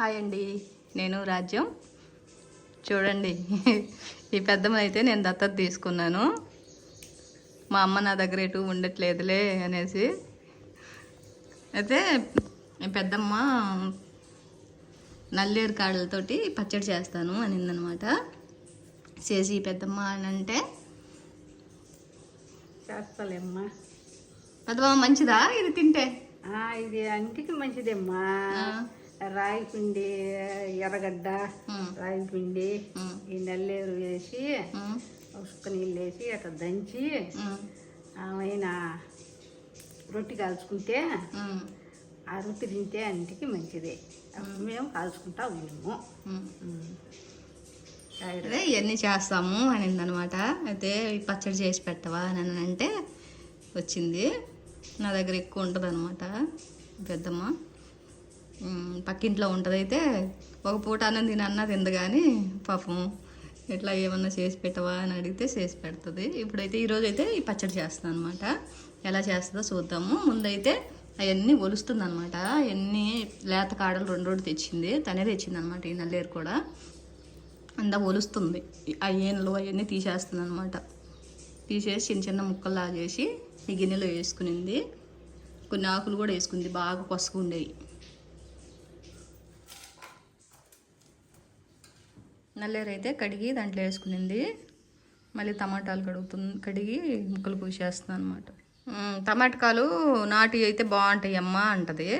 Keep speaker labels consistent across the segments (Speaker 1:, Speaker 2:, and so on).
Speaker 1: Hi అండి నేను రాజ్యం. చూడండి ఈ పెద్దమ్మ అయితే నేను దత్తత తీసుకున్నాను. మా అమ్మ నా దగ్గర ఎటు ఉండట్లేదులే అనేసి. అయితే ఈ పెద్దమ్మ నల్లేరు కాడలతోటి పచ్చడి చేస్తాను అనిందనమాట. చేసి ఈ పెద్దమ్మ అని అంటే
Speaker 2: చేస్తాలేమ్మా.
Speaker 1: పెద్దమ్మ మంచిదా? ఇది తింటే?
Speaker 2: ఇది అంటికి మంచిదేమ్మా. రాగి పిండి ఎర్రగడ్డ రాగి పిండి ఈ నల్లేరు వేసి ఉసుక నీళ్ళు వేసి అట్లా దంచి ఆమెన రొట్టె కాల్చుకుంటే ఆ రొట్టె తింటే అంటికి మంచిదే. మేము. కాల్చుకుంటా ఉన్నాము.
Speaker 1: అదే ఇవన్నీ చేస్తాము అనిందనమాట. అయితే పచ్చడి చేసి పెట్టవా అని అంటే వచ్చింది. నా దగ్గర ఎక్కువ ఉంటుంది అనమాట పెద్దమ్మ. పక్కింట్లో ఉంటదైతే ఒక పూట అన్నం తిని అన్న తింది కానీ పాపం ఇట్లా ఏమన్నా చేసి పెట్టవా అని అడిగితే చేసి పెడుతుంది. ఇప్పుడైతే ఈరోజు అయితే ఈ పచ్చడి చేస్తాను అనమాట ఎలా చేస్తుందో చూద్దాము. ముందైతే అవన్నీ ఒలుస్తుంది అనమాట అవన్నీ లేత కాడలు రెండు రెండు తెచ్చింది. తనే తెచ్చింది అనమాట ఈ నల్లేరు కూడా. అంతా ఒలుస్తుంది. ఆ ఏనులు అవన్నీ తీసేస్తుంది అనమాట తీసేసి చిన్న చిన్న ముక్కల్లా చేసి ఈ గిన్నెలో వేసుకునింది. కొన్ని ఆకులు కూడా వేసుకుంది. బాగా కొసకుండేవి నల్లేరు అయితే కడిగి దాంట్లో వేసుకునింది. మళ్ళీ టమాటాలు కడుగుతుంది కడిగి ముక్కలు పూసేస్తుంది అనమాట టమాటకాలు నాటి అయితే బాగుంటాయి అమ్మ అంటది.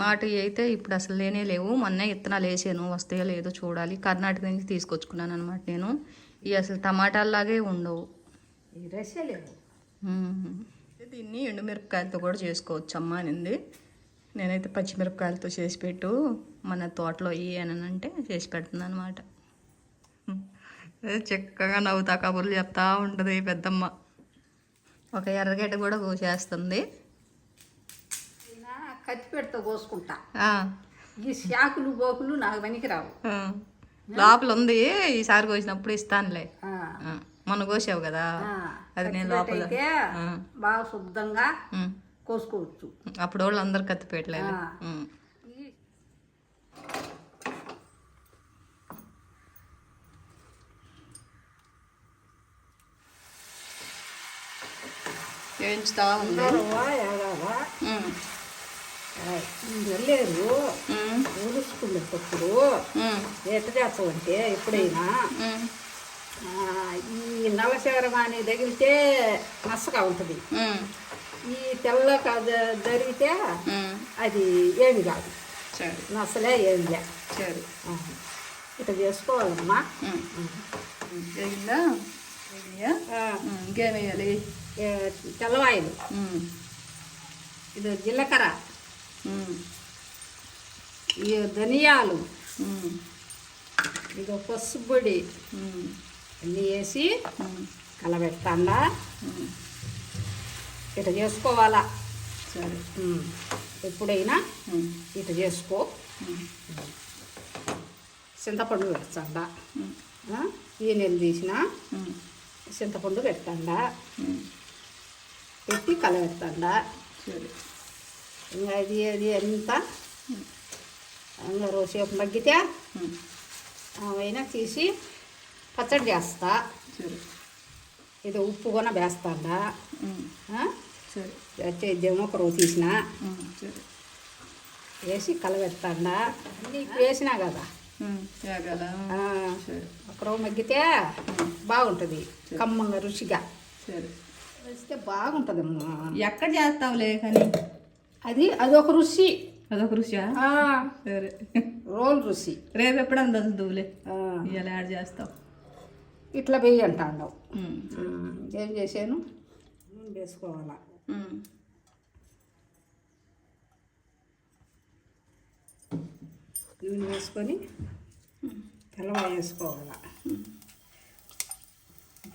Speaker 1: నాటి అయితే ఇప్పుడు అసలు లేనే లేవు. మొన్న ఇత్తనాలు వేసాను. వస్తాయో లేదో చూడాలి. కర్ణాటక నుంచి తీసుకొచ్చుకున్నాను అనమాట నేను. ఇవి అసలు టమాటాల్లాగే ఉండవు. దీన్ని ఎండుమిరపకాయలతో కూడా చేసుకోవచ్చు అమ్మ అనింది. నేనైతే పచ్చిమిరపకాయలతో చేసి పెట్టు. మన తోటలో ఇవి అని అంటే చేసి పెడుతుంది అనమాట చక్కగా నవ్వుతా కబుర్లు చెప్తా ఉంటుంది పెద్దమ్మ. ఒక ఎర్రగడ్డ కూడా కోసేస్తుంది.
Speaker 2: కత్తి పెడితే కోసుకుంటా. ఈ శాకులు బోకులు నాకు పనికిరావు.
Speaker 1: లోపల ఉంది ఈసారి కోసినప్పుడు ఇస్తానులే. మొన్న కోసావు కదా అది నేను లోపల.
Speaker 2: బాగా శుద్ధంగా. కోసుకోవచ్చు.
Speaker 1: అప్పుడు వాళ్ళు అందరు కత్తి వేయించుతా ఉంది.
Speaker 2: ఊరుసుకునేటప్పుడు
Speaker 1: ఉమ్.
Speaker 2: ఎట్ట చేస్తామంటే ఎప్పుడైనా ఈ నలశేరం అని తగిలితే మసగా ఉంటుంది. ఈ తెల్ల జరిగితే. అది ఏమి కాదు.
Speaker 1: సరే.
Speaker 2: నసలే ఏమి లే.
Speaker 1: సరే.
Speaker 2: ఇట్లా చేసుకోవాలమ్మా.
Speaker 1: ఇంకేం వేయాలి
Speaker 2: తెల్లవాయలు. ఇది జీలకర్ర. ఈ ధనియాలు. ఇది పసుపు పొడి. అన్నీ వేసి
Speaker 1: ఉమ్.
Speaker 2: ఇట్లా చేసుకోవాలా
Speaker 1: సరే.
Speaker 2: ఎప్పుడైనా. ఇట్లా చేసుకో. చింతపండు. ఆ, ఈ నెల తీసిన. చింతపండు
Speaker 1: ఉమ్.
Speaker 2: పెట్టి కలబెడతాండా
Speaker 1: సరే.
Speaker 2: ఇంకా అది అది అంతా ఇంకా రోజుసేపు మగ్గితే. అయినా తీసి పచ్చడి చేస్తా. ఇది ఉప్పు కూడా వేస్తాండా. చేద్దాము ఒక రోజు తీసిన. వేసి కలబెడతాండా వేసినా కదా? ఒక రోజు మగ్గితే బాగుంటుంది కమ్మంగా రుచిగా.
Speaker 1: సరే.
Speaker 2: వేస్తే బాగుంటుందమ్మా.
Speaker 1: ఎక్కడ చేస్తావులే కానీ?
Speaker 2: అది అదొక రుచి.
Speaker 1: అదొక రుచియా?
Speaker 2: ఆ,
Speaker 1: సరే.
Speaker 2: రోల్ రుచి.
Speaker 1: రేపు ఎప్పుడు అందదు దువ్వులే
Speaker 2: ఆ,
Speaker 1: ఇవాళ యాడ్ చేస్తావు.
Speaker 2: ఇట్లా వెయ్యి
Speaker 1: ఉమ్.
Speaker 2: ఉమ్, ఏం చేశాను? నూనె వేసుకోవాలా. నూనె వేసుకొని తెల్లవాయ వేసుకోవాలా?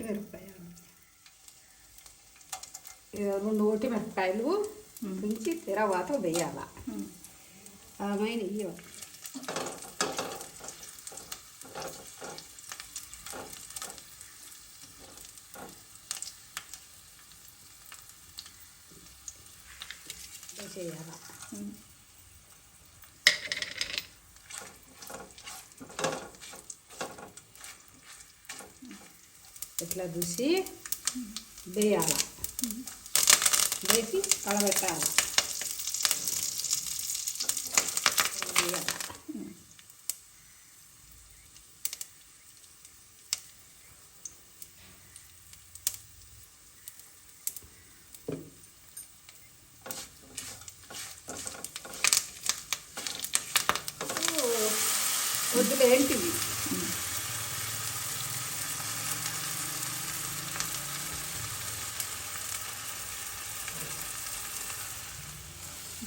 Speaker 2: ఒట్టి మిరపకాయలు ఇక రెండు ఒట్టి మిరపకాయలు ఉంచి తర్వాత వేయాల
Speaker 1: ఉమ్.
Speaker 2: ఆమె ఇయ్య చేయాల ఇట్లా చూసి వేయాలి వేసి కలబెట్టాలి వేయాలి.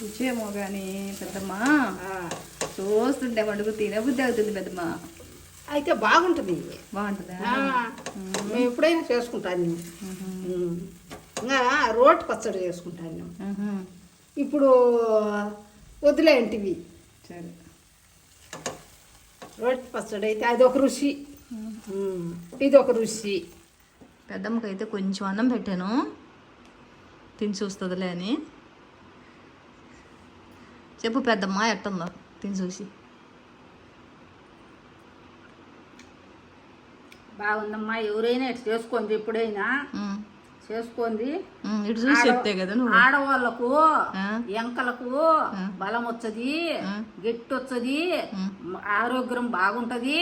Speaker 1: రుచేమో కానీ పెద్దమ్మా. చూస్తుంటే మడుగు తినబుద్ధి అవుతుంది పెద్దమ్మ.
Speaker 2: అయితే బాగుంటుంది.
Speaker 1: బాగుంటుందా?
Speaker 2: మేము. ఎప్పుడైనా చేసుకుంటాను. ఇంకా రోటి పచ్చడి చేసుకుంటాను. ఇప్పుడు వదిలేంటివి
Speaker 1: సరే.
Speaker 2: రోటి పచ్చడి అయితే అది ఒక రుచి. ఇది ఒక రుచి.
Speaker 1: పెద్దమ్మకైతే కొంచెం అన్నం పెట్టాను. తిని చూస్తుందిలే అని. చెప్పు పెద్దమ్మ ఎట్టుందో తిని చూసి
Speaker 2: బాగుందమ్మా ఎవరైనా ఇట్లా చేసుకోండి ఎప్పుడైనా. చేసుకోండి
Speaker 1: ఇటు చూసి చెప్తే కదా నువ్వు
Speaker 2: ఆడవాళ్ళకు? ఎంకలకు బలం వచ్చది. గట్టి వచ్చది. ఆరోగ్యం బాగుంటది.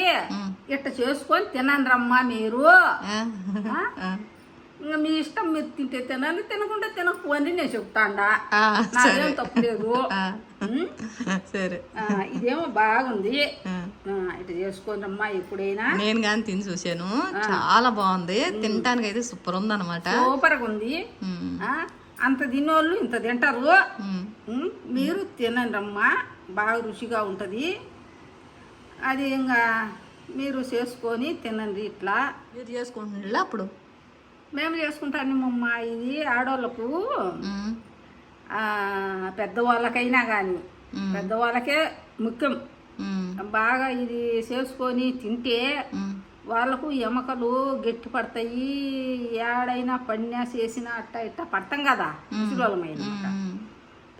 Speaker 2: ఇట్ట చేసుకొని తినండి రమ్మా మీరు. ఇంకా మీ ఇష్టం మీరు తింటే తినండి తినకుండా తినకపోని నేను చెప్తాండా. నాకేం తప్పలేదు?
Speaker 1: సరే.
Speaker 2: ఇదేమో బాగుంది. చేసుకోండి అమ్మా ఎప్పుడైనా.
Speaker 1: నేను కానీ తిని చూశాను. చాలా బాగుంది. తినటానికి అయితే సూపర్ ఉంది అనమాట
Speaker 2: సూపర్గా ఉంది. అంత తినోళ్ళు ఇంత తింటారు. మీరు తినండి అమ్మా. బాగా రుచిగా ఉంటుంది. అది ఇంకా మీరు చేసుకొని తినండి ఇట్లా.
Speaker 1: మీరు చేసుకుంటుండే అప్పుడు?
Speaker 2: మేము చేసుకుంటామమ్మ ఇది ఆడవాళ్ళకు పెద్దవాళ్ళకైనా కానీ. పెద్దవాళ్ళకే ముఖ్యం. బాగా ఇది చేసుకొని తింటే. వాళ్ళకు ఎమకలు గట్టి పడతాయి. ఏడైనా పడినా చేసినా అట్ట ఇట్ట పడతాం కదా
Speaker 1: ఉమ్.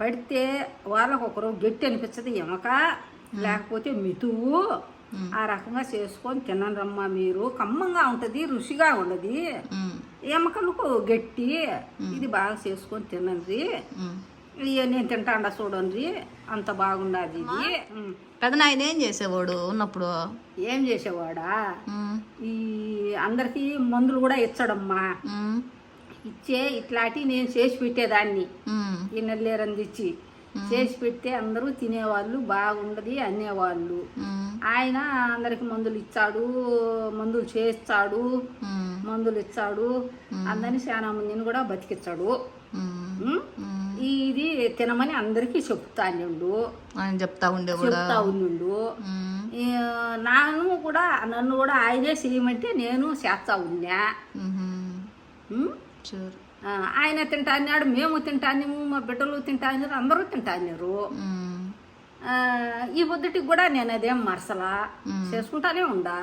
Speaker 2: పడితే వాళ్ళకు ఒకరు గట్టి అనిపించదు ఎమక లేకపోతే మితువు. ఆ రకంగా చేసుకొని తినండమ్మా మీరు. కమ్మంగా ఉంటుంది రుచిగా ఉండదు.
Speaker 1: ఉమ్.
Speaker 2: ఎమకలకు గట్టి ఇది బాగా చేసుకొని తినండి. నేను తింటాండా చూడండి. అంత బాగుండదు ఇది.
Speaker 1: పెద్ద నాయన ఏం చేసేవాడు ఉన్నప్పుడు?
Speaker 2: ఏం చేసేవాడా. ఈ అందరికీ మందులు కూడా ఇచ్చడమ్మా. ఇచ్చే ఇట్లాంటివి నేను చేసి పెట్టేదాన్ని. ఈ నెల్లేరందిచ్చి చేసి పెడితే అందరూ తినేవాళ్ళు బాగుండదు అనేవాళ్ళు. ఆయన అందరికి మందులు ఇచ్చాడు మందులు చేస్తాడు. మందులు ఇచ్చాడు. అందరిని చాలా మందిని కూడా బతికిచ్చాడు. ఇది తినమని అందరికీ చెప్తానుండు
Speaker 1: ఆయన చెప్తా ఉండేవాడు
Speaker 2: చెప్తా ఉండు. నాను కూడా నన్ను కూడా ఆయనే చేయమంటే నేను చేస్తా ఉన్నా?
Speaker 1: సరే.
Speaker 2: ఆయన తింటా అన్నాడు మేము తింటాను మా బిడ్డలు తింటా అన్నారు అందరూ తింటా అన్నారు
Speaker 1: ఉమ్.
Speaker 2: ఆ, ఈ పొద్దుటికి కూడా నేను అదేం మరసలా? చేసుకుంటానే ఉండా.